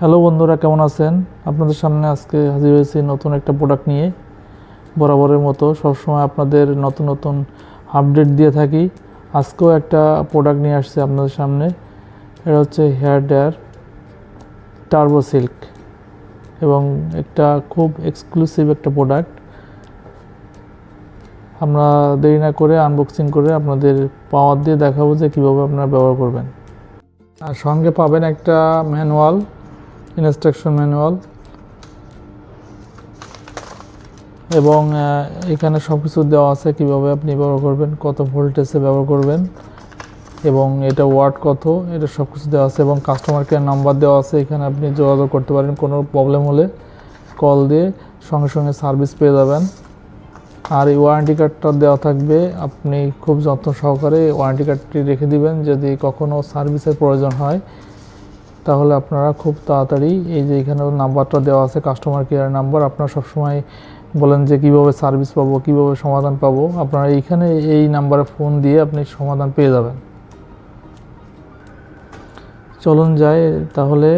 Hello বন্ধুরা, কেমন আছেন? আপনাদের সামনে আজকে হাজির হয়েছি নতুন একটা প্রোডাক্ট নিয়ে। বরাবরের মতো সবসময় আপনাদের নতুন নতুন আপডেট দিয়ে থাকি। আজকেও একটা প্রোডাক্ট নিয়ে আসছে আপনাদের সামনে। এটা হচ্ছে হেয়ার ড্রায়ার টার্বো সিল্ক এবং একটা খুব এক্সক্লুসিভ একটা প্রোডাক্ট আমরা দেরি না করে আনবক্সিং করে আপনাদের পাওয়ার দিয়ে দেখাবো যে কীভাবে আপনারা ব্যবহার করবেন। আর সঙ্গে পাবেন একটা ম্যানুয়াল ইনস্ট্রাকশন ম্যানুয়াল এবং এখানে সব কিছু দেওয়া আছে কীভাবে আপনি ব্যবহার করবেন, কত ভোল্টেজে ব্যবহার করবেন এবং এটা ওয়াট কত, এটা সব কিছু দেওয়া আছে এবং কাস্টমার কেয়ার নাম্বার দেওয়া আছে। এখানে আপনি যোগাযোগ করতে পারেন, কোনো প্রবলেম হলে কল দিয়ে সঙ্গে সঙ্গে সার্ভিস পেয়ে যাবেন। আর এই ওয়ারেন্টি কার্ডটা দেওয়া থাকবে, আপনি খুব যত্ন সহকারে ওয়ারেন্টি কার্ডটি রেখে দিবেন যদি কখনও সার্ভিসের প্রয়োজন হয়। তাহলে আপনারা খুব তাড়াতাড়ি এই যে এখানে নাম্বারটা দেওয়া আছে কাস্টমার কেয়ার নাম্বার আপনারা সবসময় বলেন যে কীভাবে সার্ভিস পাবো, কীভাবে সমাধান পাবো, আপনারা এইখানে এই নাম্বারে ফোন দিয়ে আপনি সমাধান পেয়ে যাবেন। চলুন যাই, তাহলে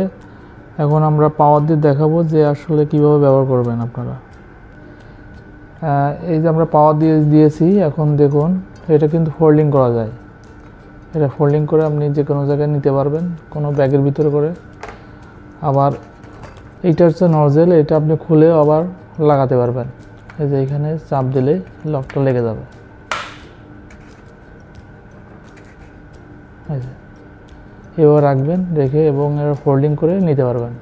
এখন আমরা পাওয়ার দিয়ে দেখাবো যে আসলে কীভাবে ব্যবহার করবেন আপনারা। এই যে আমরা পাওয়ার দিয়ে দিয়েছি, এখন দেখুন, এটা কিন্তু ফোল্ডিং করা যায়। এটা ফোল্ডিং করে আপনি যে কোনো জায়গায় নিতে পারবেন, কোনো ব্যাগের ভিতরে করে। আবার এইটা হচ্ছে নজেল এটা আপনি খুলে আবার লাগাতে পারবেন। এই যে এখানে চাপ দিলে লকটা লেগে যাবে। এবার রাখবেন, রেখে এবং এটা ফোল্ডিং করে নিতে পারবেন।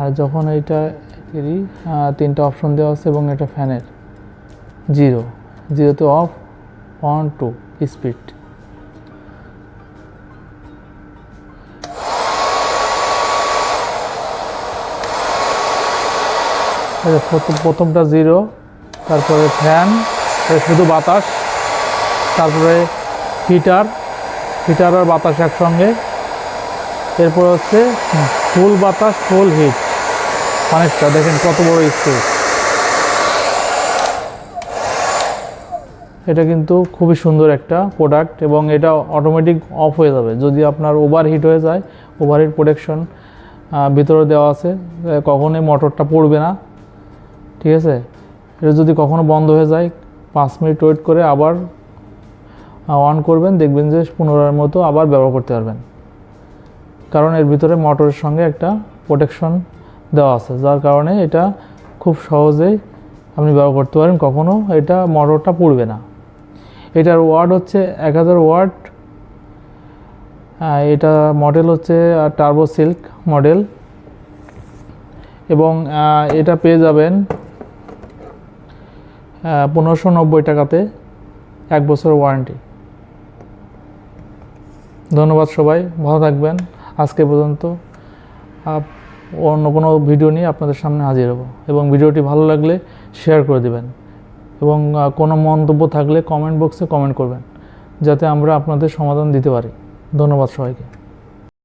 আর যখন এইটা এরই তিনটা অপশন দেওয়া আছে এবং এটা ফ্যানের জিরো জিরোতে অফ ওয়ান টু স্পিড প্রথমটা জিরো তারপরে ফ্যান শুধু বাতাস, তারপরে হিটার হিটার আর বাতাস একসঙ্গে। এরপর হচ্ছে ফুল বাতাস ফুল হিট অনেকটা, দেখেন কত বড় স্পেস এটা কিন্তু খুবই সুন্দর একটা প্রোডাক্ট এবং এটা অটোমেটিক অফ হয়ে যাবে। যদি আপনার ওভার হিট হয়ে যায় ওভার হিট প্রোটেকশন ভিতরে দেওয়া আছে কখনোই মোটরটা পড়বে না। ঠিক আছে? এটা যদি কখনো বন্ধ হয়ে যায়, পাঁচ মিনিট ওয়েট করে আবার অন করবেন, দেখবেন যে পুনরায়ের মতো আবার ব্যবহার করতে পারবেন। কারণ এর ভিতরে মোটরের সঙ্গে একটা প্রোটেকশন দেওয়া আছে, যার কারণে এটা খুব সহজেই আপনি ব্যবহার করতে পারেন। কখনো এটা মোটরটা পড়বে না। এটার ওয়ার্ড হচ্ছে এক হাজার ওয়ার্ড এটা মডেল হচ্ছে টার্বো সিল্ক মডেল এবং এটা পেয়ে যাবেন পনেরোশো নব্বই টাকাতে এক বছর ওয়ারেন্টি ধন্যবাদ সবাই, ভালো থাকবেন। আজকে পর্যন্ত অন্য কোনো ভিডিও নিয়ে আপনাদের সামনে হাজির হব এবং ভিডিওটি ভালো লাগলে শেয়ার করে দেবেন এবং কোনো মন্তব্য থাকলে কমেন্ট বক্সে কমেন্ট করবেন, যাতে আমরা আপনাদের সমাধান দিতে পারি। ধন্যবাদ সবাইকে।